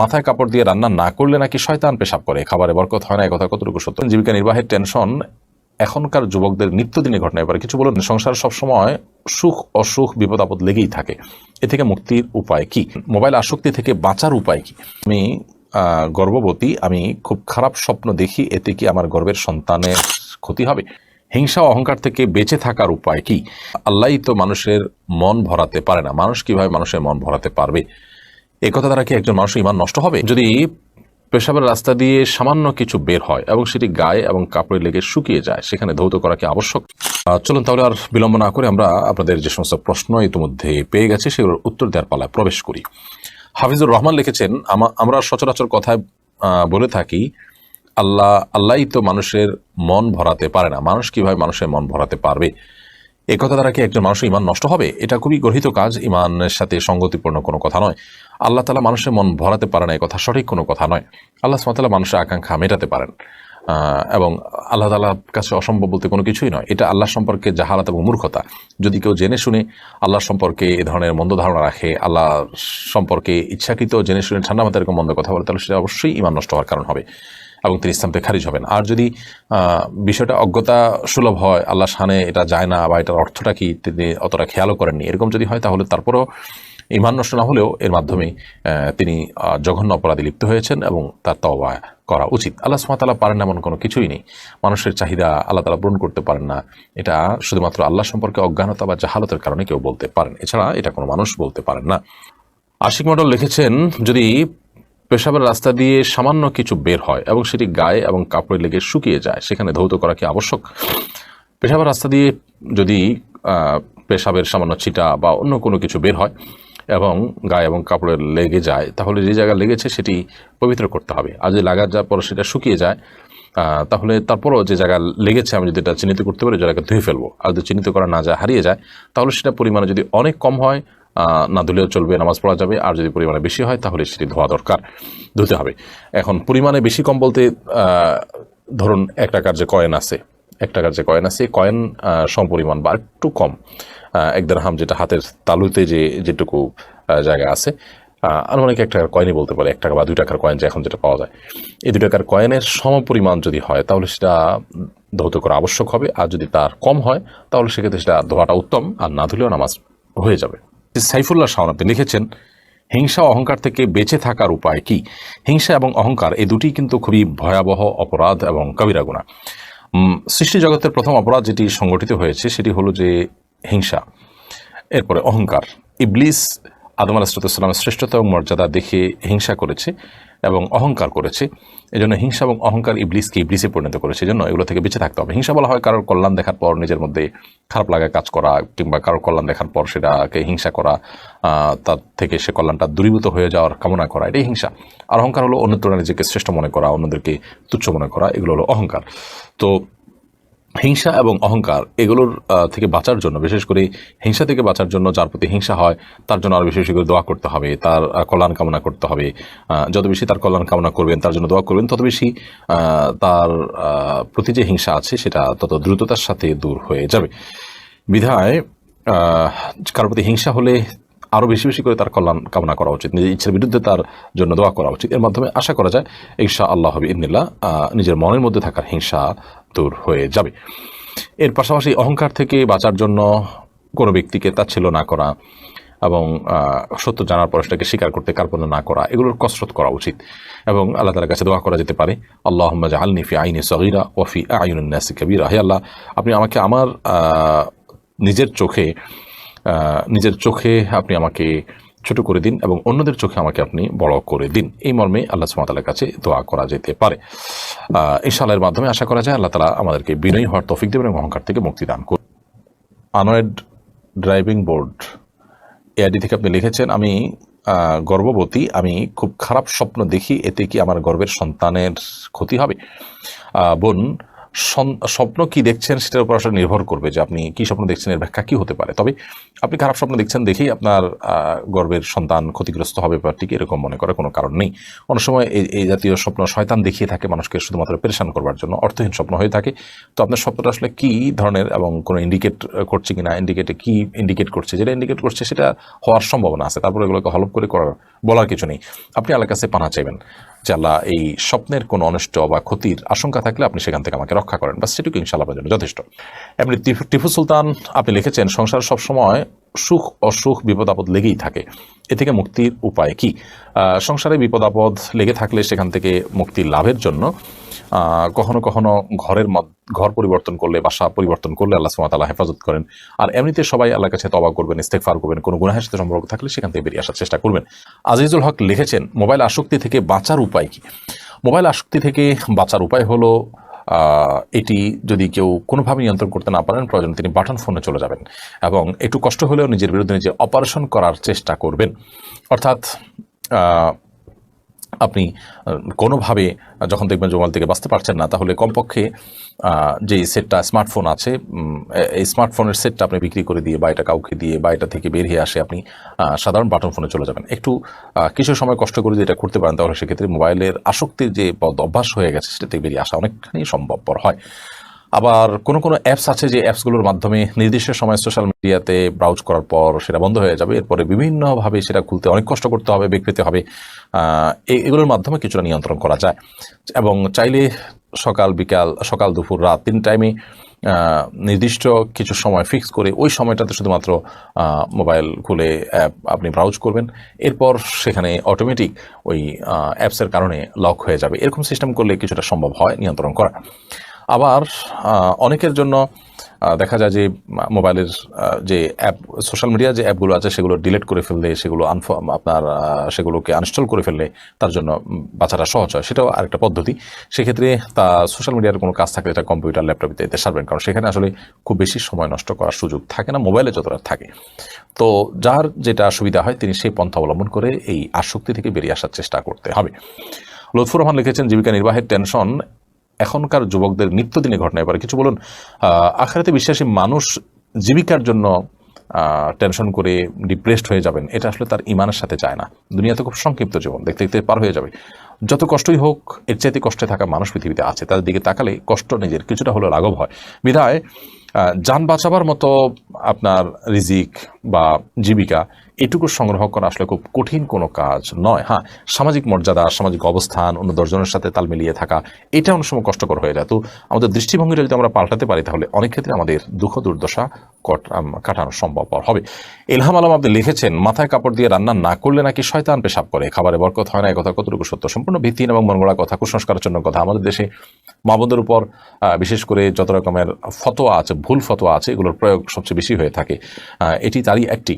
মাথায় কাপড় দিয়ে রান্না না করলে নাকি শয়তান পেশাব করে। খাবারে বরকত হয় না এই কথা কতটুকু সত্য? জীবিকা নির্বাহের টেনশন, এখনকার যুবকদের নিত্যদিনে ঘটনা। এবারে কিছু বলুন, সংসার সবসময় সুখ, অসুখ, বিপদ, আপদ লেগেই থাকে। এ থেকে মুক্তির উপায় কি? মোবাইল আসক্তি থেকে বাঁচার উপায় কি? আমি গর্ভবতী, আমি খুব খারাপ স্বপ্ন দেখি, এতে কি আমার গর্বের সন্তানের ক্ষতি হবে? হিংসা, অহংকার থেকে বেঁচে থাকার উপায় কি? আল্লাহই তো মানুষের মন ভরাতে পারে না। মানুষ কীভাবে মানুষের মন ভরাতে পারবে? এই কথা দ্বারা কি একজন মানুষের ইমান নষ্ট হবে? যদি পেশাবের রাস্তা দিয়ে সামান্য কিছু বের হয় এবং সেটি গায়ে এবং কাপড়ে লেগে শুকিয়ে যায়, সেখানে ধৌত করা কি আবশ্যক? চলুন তাহলে আর বিলম্ব না করে আমরা আপনাদের যে সমস্ত প্রশ্ন ইতিমধ্যে পেয়ে গেছি, সেগুলোর উত্তর দেওয়ার পালায় প্রবেশ করি। হাফিজুর রহমান লিখেছেন আমরা সচরাচর কথায় বলে থাকি, আল্লাহ, আল্লাহই তো মানুষের মন ভরাতে পারে না। মানুষ কীভাবে মানুষের মন ভরাতে পারবে? কথা দ্বারা কি একজন মানুষের ইমান নষ্ট হবে? এটা খুবই গর্হিত কাজ ইমানের সাথে সঙ্গতিপূর্ণ কোনো কথা নয়। আল্লাহ তালা মানুষের মন ভরাতে পারে না কথা সঠিক কোনো কথা নয়। আল্লাহ সুমাতালা মানুষের আকাঙ্ক্ষা মেটাতে পারেন। এবং আল্লাহ তালার কাছে অসম্ভব বলতে কোনো কিছুই নয়। এটা আল্লাহ সম্পর্কে জাহালাত এবং মূর্খতা। যদি কেউ জেনে শুনে আল্লাহ সম্পর্কে এ ধরনের মন্দ ধারণা রাখে, আল্লাহ সম্পর্কে ইচ্ছাকৃত জেনে শুনে ঠান্ডা মাথায় এরকম মন্দ কথা বলে, তাহলে সেটা অবশ্যই ইমান নষ্ট হওয়ার কারণ হবে। এবং তিনি ইসলাম থেকে খারিজ হবেন। আর যদি বিষয়টা অজ্ঞতা সুলভ হয় আল্লাহ শানে এটা যায় না বা এটার অর্থটা কি, তিনি অতটা খেয়ালও করেননি। এরকম যদি হয়, তাহলে তারপরও ইমান নষ্ট না হলেও এর মাধ্যমে তিনি জঘন্য অপরাধে লিপ্ত হয়েছেন এবং তার তওবা করা উচিত। আল্লাহ সুমাতালা পারেন এমন কোনো কিছুই নেই। মানুষের চাহিদা আল্লাহ তালা পূরণ করতে পারেন না। এটা শুধুমাত্র আল্লাহ সম্পর্কে অজ্ঞানতা বা জাহালতের কারণে কেউ বলতে পারেন। এছাড়া এটা কোনো মানুষ বলতে পারেন না। আশিক মডেল লিখেছেন, যদি পেশাবের রাস্তা দিয়ে সামান্য কিছু বের হয় এবং সেটি গায়ে এবং কাপড়ে লেগে শুকিয়ে যায়। সেখানে ধৌত করা কি আবশ্যক? পেশাবের রাস্তা দিয়ে যদি পেশাবের সামান্য ছিটা বা অন্য কোনো কিছু বের হয় এবং গায়ে এবং কাপড়ে লেগে যায়, তাহলে যে জায়গা লেগেছে সেটি পবিত্র করতে হবে। আর যদি লাগা যাওয়ার পর সেটা শুকিয়ে যায় তাহলে তারপরও যে জায়গা লেগেছে আমি যদি এটা চিহ্নিত করতে পারি জায়গাকে ধুয়ে ফেলব। আর যদি চিহ্নিত করা না যায়, হারিয়ে যায়, তাহলে সেটা পরিমাণে যদি অনেক কম হয় না ধুলেও চলবে, নামাজ পড়া যাবে। আর যদি পরিমাণে বেশি হয়, তাহলে সেটি ধোয়া দরকার। ধুতে হবে। এখন পরিমাণে বেশি কম বলতে ধরুন এক টাকার যে কয়েন আছে, এক টাকার যে কয়েন আছে, কয়েন সমপরিমাণ বা একটু কম এক দেড়হাম যেটা হাতের তালুতে যে, যেটুকু জায়গা আছে আনুমানিক এক টাকার কয়েনই বলতে পারে, এক টাকা বা দুই টাকার কয়েন যে এখন যেটা পাওয়া যায়। এই দুই টাকার কয়েনের সমপরিমাণ যদি হয়, তাহলে সেটা ধৌত করা আবশ্যক হবে। আর যদি তার কম হয়, তাহলে সেক্ষেত্রে সেটা ধোয়াটা উত্তম। আর না ধুলেও নামাজ হয়ে যাবে। সাইফুল্লাহ শাহন আপনি লিখেছেন, হিংসা অহংকার থেকে বেঁচে থাকার উপায় কি? হিংসা এবং অহংকার এই দুটি কিন্তু খুবই ভয়াবহ অপরাধ এবং কবিরা গুণা। সৃষ্টি জগতের প্রথম অপরাধ যেটি সংগঠিত হয়েছে সেটি হলো যে হিংসা, এরপরে অহংকার। ইবলিস আদম আলাহিসামের শ্রেষ্ঠতা এবং মর্যাদা দেখে হিংসা করেছে এবং অহংকার করেছে। এই জন্য হিংসা এবং অহংকার ইবলিসকে ইবলিসে পরিণত করেছে। এই জন্য এগুলো থেকে বেঁচে থাকতে হবে। হিংসা বলা হয় কারোর কল্যাণ দেখার পর নিজের মধ্যে খারাপ লাগা কাজ করা কিংবা কারোর কল্যাণ দেখার পর সেটাকে হিংসা করা তার থেকে সে কল্যাণটা দূরীভূত হয়ে যাওয়ার কামনা করা, এটাই হিংসা। আর অহংকার হলো অন্য তুলনায় নিজেকে শ্রেষ্ঠ মনে করা, অন্যদেরকে তুচ্ছ মনে করা, এগুলো হলো অহংকার। তো হিংসা এবং অহংকার এগুলোর থেকে বাঁচার জন্য, বিশেষ করে হিংসা থেকে বাঁচার জন্য যার প্রতি হিংসা হয়, তার জন্য আরও বেশি বেশি করে দোয়া করতে হবে, তার কল্যাণ কামনা করতে হবে। যত বেশি তার কল্যাণ কামনা করবেন, তার জন্য দোয়া করবেন, তত বেশি তার প্রতি যে হিংসা আছে, সেটা তত দ্রুততার সাথে দূর হয়ে যাবে। বিধায় কারোর প্রতি হিংসা হলে আরও বেশি বেশি করে তার কল্যাণ কামনা করা উচিত, নিজের ইচ্ছার বিরুদ্ধে তার জন্য দোয়া করা উচিত। এর মাধ্যমে আশা করা যায় ঈশা আল্লাহ হবে ইন্নিল্লা নিজের মনের মধ্যে থাকার হিংসা দূর হয়ে যাবে। এর পাশাপাশি অহংকার থেকে বাঁচার জন্য কোনো ব্যক্তিকে তাচ্ছিল্য না করা এবং সত্য জানার পর সেটাকে স্বীকার করতে কার্পণ্য না করা, এগুলোর কসরত করা উচিত এবং আল্লাহ তালার কাছে দোয়া করা যেতে পারে আল্লাহ আলনি ফি আইনি সগিরা ওফি আইনুন্নাসি কবিরা। হে আল্লাহ, আপনি আমাকে আমার নিজের চোখে নিজের চোখে আপনি আমাকে ছোট করে দিন এবং অন্যদের চোখে আমাকে আপনি বড় করে দিন। এই মর্মে আল্লাহ সুমাতালার কাছে দোয়া করা যেতে পারে। ইনশাআল্লাহ মাধ্যমে আশা করা যায় আল্লাহ তালা আমাদেরকে বিনয়ী হওয়ার তফিক দেবেন এবং অহংকার থেকে মুক্তি দান করুন। আনয়েড ড্রাইভিং বোর্ড এআইডি থেকে আপনি লিখেছেন, আমি গর্ভবতী, আমি খুব খারাপ স্বপ্ন দেখি, এতে কি আমার গর্বের সন্তানের ক্ষতি হবে? বোন স্বপ্ন কি দেখছেন সেটার উপর আসলে নির্ভর করবে যে আপনি কি স্বপ্ন দেখছেন, এর ব্যাখ্যা কি হতে পারে। তবে আপনি খারাপ স্বপ্ন দেখছেন দেখেই আপনার গর্বের সন্তান ক্ষতিগ্রস্ত হবে ব্যাপারটিকে এরকম মনে করার কোনো কারণ নেই। অনেক সময় এই এই জাতীয় স্বপ্ন শয়তান দেখিয়ে থাকে মানুষকে শুধুমাত্র পেরেশান করবার জন্য। অর্থহীন স্বপ্ন হয়ে থাকে। তো আপনার স্বপ্নটা আসলে কি ধরনের এবং কোনো ইন্ডিকেট করছে কিনা ইন্ডিকেটে কি ইন্ডিকেট করছে, যেটা ইন্ডিকেট করছে সেটা হওয়ার সম্ভাবনা আছে। তারপরে এগুলোকে হলপ করে করার বলার কিছু নেই। আপনি আল্লাহর কাছে পানা চাইবেন। আল্লাহ এই স্বপ্নের কোনো অনিষ্ট বা ক্ষতির আশঙ্কা থাকলে আপনি সেখান থেকে আমাকে রক্ষা করেন। বা সেটুকু ইনশাল্লাহ আপনার জন্য যথেষ্ট। এমনি টিফু টিপু সুলতান, আপনি লিখেছেন, সংসার সবসময় সুখ, অসুখ বিপদ আপদ লেগেই থাকে। এ থেকে মুক্তির উপায় কি? সংসারে বিপদ আপদ লেগে থাকলে সেখান থেকে মুক্তি লাভের জন্য কখনো কখনো ঘরের ঘর পরিবর্তন করলে, বাসা পরিবর্তন করলে আল্লাহ সুমাতাল্লাহ হেফাজত করেন। আর এমনিতে সবাই আল্লাহর কাছে তবা করবেন ইস্তেকফার করবেন, কোনো গুনাহের সাথে সম্পর্ক থাকলে সেখান থেকে বেরিয়ে আসার চেষ্টা করবেন। আজিজুল হক লিখেছেন, মোবাইল আসক্তি থেকে বাঁচার উপায় কি? মোবাইল আসক্তি থেকে বাঁচার উপায় হলো এটি যদি কেউ কোনোভাবে নিয়ন্ত্রণ করতে না পারেন, প্রয়োজন তিনি বাটন ফোনে চলে যাবেন এবং একটু কষ্ট হলেও নিজের বিরুদ্ধে নিজে অপারেশন করার চেষ্টা করবেন। অর্থাৎ আপনি কোনোভাবে যখন দেখবেন মোবাইল থেকে বাঁচতে পারছেন না, তাহলে কমপক্ষে যে সেটটা স্মার্টফোন আছে এই স্মার্টফোনের সেটটা আপনি বিক্রি করে দিয়ে, বা এটা কাউকে দিয়ে, বা এটা থেকে বের হয়ে আসে, আপনি সাধারণ বাটন ফোনে চলে যাবেন। একটু কিছু সময় কষ্ট করে যদি এটা করতে পারেন, তাহলে সেক্ষেত্রে মোবাইলের আসক্তির যে পদ অভ্যাস হয়ে গেছে, সেটা থেকে বেরিয়ে আসা অনেকখানি সম্ভবপর হয়। আবার কোনো কোনো অ্যাপস আছে যে অ্যাপসগুলোর মাধ্যমে নির্দিষ্ট সময় সোশ্যাল মিডিয়াতে ব্রাউজ করার পর সেটা বন্ধ হয়ে যাবে। এরপরে বিভিন্নভাবে সেটা খুলতে অনেক কষ্ট করতে হবে বেগ পেতে হবে এগুলোর মাধ্যমে কিছুটা নিয়ন্ত্রণ করা যায়। এবং চাইলে সকাল, বিকাল, সকাল, দুপুর, রাত তিন টাইমে নির্দিষ্ট কিছু সময় ফিক্স করে ওই সময়টাতে শুধুমাত্র মোবাইল খুলে অ্যাপ আপনি ব্রাউজ করবেন। এরপর সেখানে অটোমেটিক ওই অ্যাপসের কারণে লক হয়ে যাবে। এরকম সিস্টেম করলে কিছুটা সম্ভব হয় নিয়ন্ত্রণ করা। আবার অনেকের জন্য দেখা যায় যে, মোবাইলের যে অ্যাপ, সোশ্যাল মিডিয়া যে অ্যাপগুলো আছে, সেগুলো ডিলিট করে ফেললে, সেগুলো আনফ, আপনার সেগুলোকে আনস্টল করে ফেললে তার জন্য বাঁচাটা সহজ হয়। সেটাও আরেকটা পদ্ধতি। সেক্ষেত্রে তা সোশ্যাল মিডিয়ার কোনো কাজ থাকলে এটা কম্পিউটার ল্যাপটপ ইত্যাদিতে সারবেন। কারণ সেখানে আসলে খুব বেশি সময় নষ্ট করার সুযোগ থাকে না, মোবাইলে যতটা থাকে। তো যার যেটা সুবিধা হয়, তিনি সেই পন্থা অবলম্বন করে এই আসক্তি থেকে বেরিয়ে আসার চেষ্টা করতে হবে। লুৎফুর রহমান লিখেছেন, জীবিকা নির্বাহের টেনশন এখনকার যুবকদের নিত্যদিনে ঘটনা। এবারে কিছু বলুন আখেরাতে বিশ্বাসী মানুষ জীবিকার জন্য টেনশন করে ডিপ্রেসড হয়ে যাবেন, এটা আসলে তার ইমানের সাথে চায় না। দুনিয়াতে খুব সংক্ষিপ্ত জীবন, দেখতে দেখতে পার হয়ে যাবে। যত কষ্টই হোক, এর চাইতে কষ্টে থাকা মানুষ পৃথিবীতে আছে, তাদের দিকে তাকালে কষ্ট নিজের, কিছুটা হলেও লাঘব হয়। বিধায় যান বাঁচাবার মতো আপনার রিজিক বা জীবিকা এটুকু সংগ্রহ করা আসলে খুব কঠিন কোনো কাজ নয়। হ্যাঁ সামাজিক মর্যাদা, সামাজিক অবস্থান, অন্য দশজনের সাথে তাল মিলিয়ে থাকা, এটা অনেক সময় কষ্টকর হয়ে যায়। তো আমাদের দৃষ্টিভঙ্গিটা যদি আমরা পাল্টাতে পারি, তাহলে অনেক ক্ষেত্রে আমাদের দুঃখ, দুর্দশা কট- কাটানো সম্ভবপর হবে। এলহাম আলম আপনি লিখেছেন, মাথায় কাপড় দিয়ে রান্না না করলে নাকি শয়তান পেশাব করে। খাবারে বরকত হয় না এই কথা কতটুকু সত্য সম্পূর্ণ ভিত্তিহীন এবং মনগড়া কথা, কুসংস্কারের জন্য কথা। আমাদের দেশে মা বোনদের উপর বিশেষ করে যত রকমের ফতোয়া আছে, ভুল ফতোয়া আছে, এগুলোর প্রয়োগ সবচেয়ে বেশি হয়ে থাকে। এটি তারই একটি।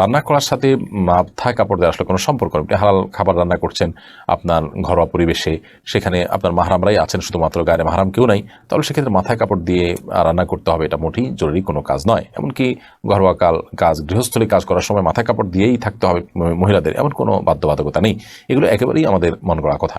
রান্না করার সাথে মাথায় কাপড় দেওয়ার আসলে কোনো সম্পর্ক আপনি হালাল খাবার রান্না করছেন আপনার ঘরোয়া পরিবেশে, সেখানে আপনার মাহারামরাই আছেন, শুধুমাত্র গায়ে মাহারাম কেউ নাই। তাহলে সেক্ষেত্রে মাথায় কাপড় দিয়ে রান্না করতে হবে এটা মোটেই জরুরি কোনো কাজ নয়। এমনকি ঘরোয়া কাল, কাজ, গৃহস্থলী কাজ করার সময় মাথায় কাপড় দিয়েই থাকতে হবে মহিলাদের, এমন কোনো বাধ্যবাধকতা নেই। এগুলো একেবারেই আমাদের মন গড়া কথা।